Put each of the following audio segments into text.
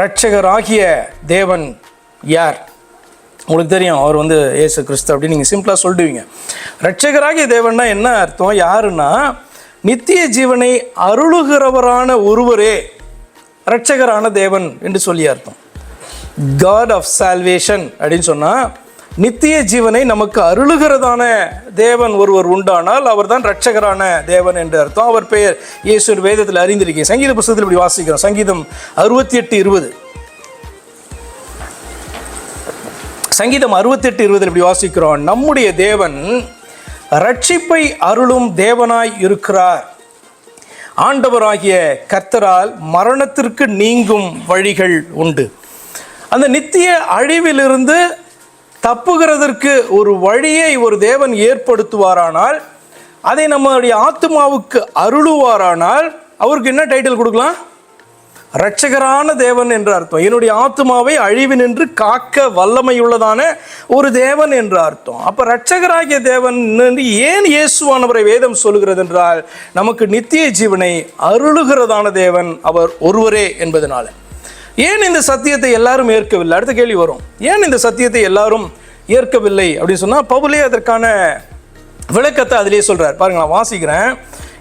ரட்சகராகிய தேவன் யார்? உங்களுக்கு தெரியும் அவர் வந்து ஏசு கிறிஸ்து அப்படின்னு நீங்கள் சிம்பிளாக சொல்லிடுவீங்க ரட்சகராகிய தேவன்னா என்ன அர்த்தம்? யாருன்னா நித்திய ஜீவனை அருளுகிறவரான ஒருவரே ரட்சகரான தேவன் என்று சொல்லி அர்த்தம். காட் ஆஃப் சால்வேஷன் அப்படின்னு சொன்னால் நித்திய ஜீவனை நமக்கு அருளுகிறதான தேவன் ஒருவர் உண்டானால் அவர்தான் ரட்சகரான தேவன் என்று அர்த்தம். அவர் பெயர் இயேசு வேதத்தில் அறிந்திருக்கேன் சங்கீத புஸ்தகத்தில் இப்படி வாசிக்கிறோம். சங்கீதம் அறுபத்தி எட்டு இருபது. சங்கீதம் அறுபத்தெட்டு இருபதில் இப்படி வாசிக்கிறோம். நம்முடைய தேவன் ரட்சிப்பை அருளும் தேவனாய் இருக்கிறார். ஆண்டவராகிய கர்த்தரால் மரணத்திற்கு நீங்கும் வழிகள் உண்டு. அந்த நித்திய அழிவிலிருந்து தப்புகிறதற்கு ஒரு வழியை ஒரு தேவன் ஏற்படுத்துவாரானால் அதை நம்மளுடைய ஆத்மாவுக்கு அருளுவாரானால் அவருக்கு என்ன டைட்டில் கொடுக்கலாம்? இரட்சகரான தேவன் என்று அர்த்தம். என்னுடைய ஆத்மாவை அழிவினின்று காக்க வல்லமையுள்ளதான ஒரு தேவன் என்று அர்த்தம். அப்போ இரட்சகராகிய தேவன் என்று ஏன் இயேசுவானவரை வேதம் சொல்கிறது என்றால் நமக்கு நித்திய ஜீவனை அருளுகிறதான தேவன் அவர் ஒருவரே என்பதனால. ஏன் இந்த சத்தியத்தை எல்லாரும் ஏற்கவில்லை? அடுத்த கேள்வி வரும். ஏன் இந்த சத்தியத்தை எல்லாரும் ஏற்கவில்லை அப்படின்னு சொன்னால் பவுலே அதற்கான விளக்கத்தை அதிலேயே சொல்கிறார் பாருங்க நான் வாசிக்கிறேன்.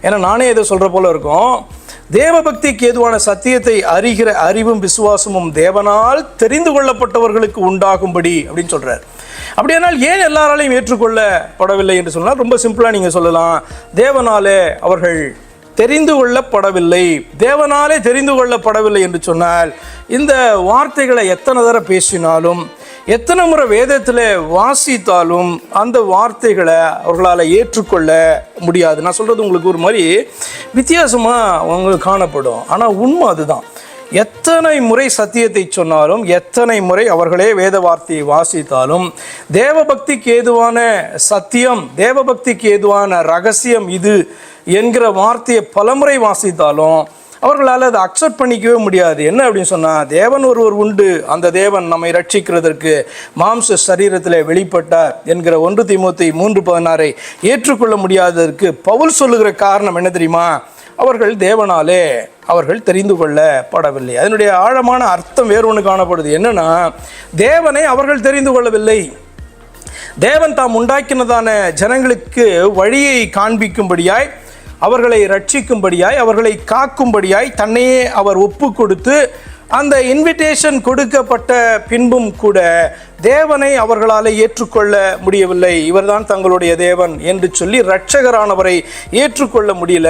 ஏன்னா நானே இதை சொல்கிற போல இருக்கும். தேவபக்திக்கு ஏதுவான சத்தியத்தை அறிகிற அறிவும் விசுவாசமும் தேவனால் தெரிந்து கொள்ளப்பட்டவர்களுக்கு உண்டாகும்படி அப்படின்னு சொல்கிறார் அப்படியானால் ஏன் எல்லாராலையும் ஏற்றுக்கொள்ளப்படவில்லை என்று சொன்னால் ரொம்ப சிம்பிளாக நீங்கள் சொல்லலாம். தேவனாலே அவர்கள் தெரிந்து கொள்ளப்படவில்லை. தேவனாலே தெரிந்து கொள்ளப்படவில்லை என்று சொன்னால் இந்த வார்த்தைகளை எத்தனை தடவை பேசினாலும் எத்தனை முறை வேதத்தில் வாசித்தாலும் அந்த வார்த்தைகளை அவர்களால் ஏற்றுக்கொள்ள முடியாது. நான் சொல்கிறது உங்களுக்கு ஒரு மாதிரி வித்தியாசமாக அவங்களுக்கு காணப்படும். ஆனால் உண்மை அதுதான். எத்தனை முறை சத்தியத்தை சொன்னாலும் எத்தனை முறை அவர்களே வேத வார்த்தையை வாசித்தாலும் தேவபக்திக்கு ஏதுவான சத்தியம் தேவபக்திக்கு ஏதுவான ரகசியம் இது என்கிற வார்த்தையை பலமுறை வாசித்தாலும் அவர்களால் அதை அக்செப்ட் பண்ணிக்கவே முடியாது. என்ன அப்படின்னு சொன்னால் தேவன் ஒருவர் உண்டு. அந்த தேவன் நம்மை ரட்சிக்கிறதற்கு மாம்ச சரீரத்தில் வெளிப்பட்டார் என்கிற ஒன்று திமுத்தி மூன்று பதினாறை ஏற்றுக்கொள்ள முடியாததற்கு பவுல் சொல்லுகிற காரணம் என்ன தெரியுமா? அவர்கள் தேவனாலே அவர்கள் தெரிந்து கொள்ளப்படவில்லை. அதனுடைய ஆழமான அர்த்தம் வேறு ஒன்று காணப்படுது. என்னென்னா தேவனை அவர்கள் தெரிந்து கொள்ளவில்லை. தேவன் தாம் உண்டாக்கினதான ஜனங்களுக்கு வழியை காண்பிக்கும்படியாய் அவர்களை ரட்சிக்கும்படியாய் அவர்களை காக்கும்படியாய் தன்னையே அவர் ஒப்பு கொடுத்து அந்த இன்விடேஷன் கொடுக்கப்பட்ட பின்பும் கூட தேவனை அவர்களால் ஏற்றுக்கொள்ள முடியவில்லை. இவர்தான் தங்களுடைய தேவன் என்று சொல்லி இரட்சகரானவரை ஏற்றுக்கொள்ள முடியல.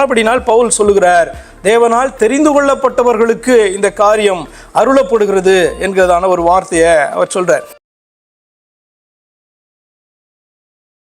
அப்படினால் பவுல் சொல்லுகிறார் தேவனால் தெரிந்து கொள்ளப்பட்டவர்களுக்கு இந்த காரியம் அருளப்படுகிறது என்கிறதான ஒரு வார்த்தையை அவர் சொல்கிறார்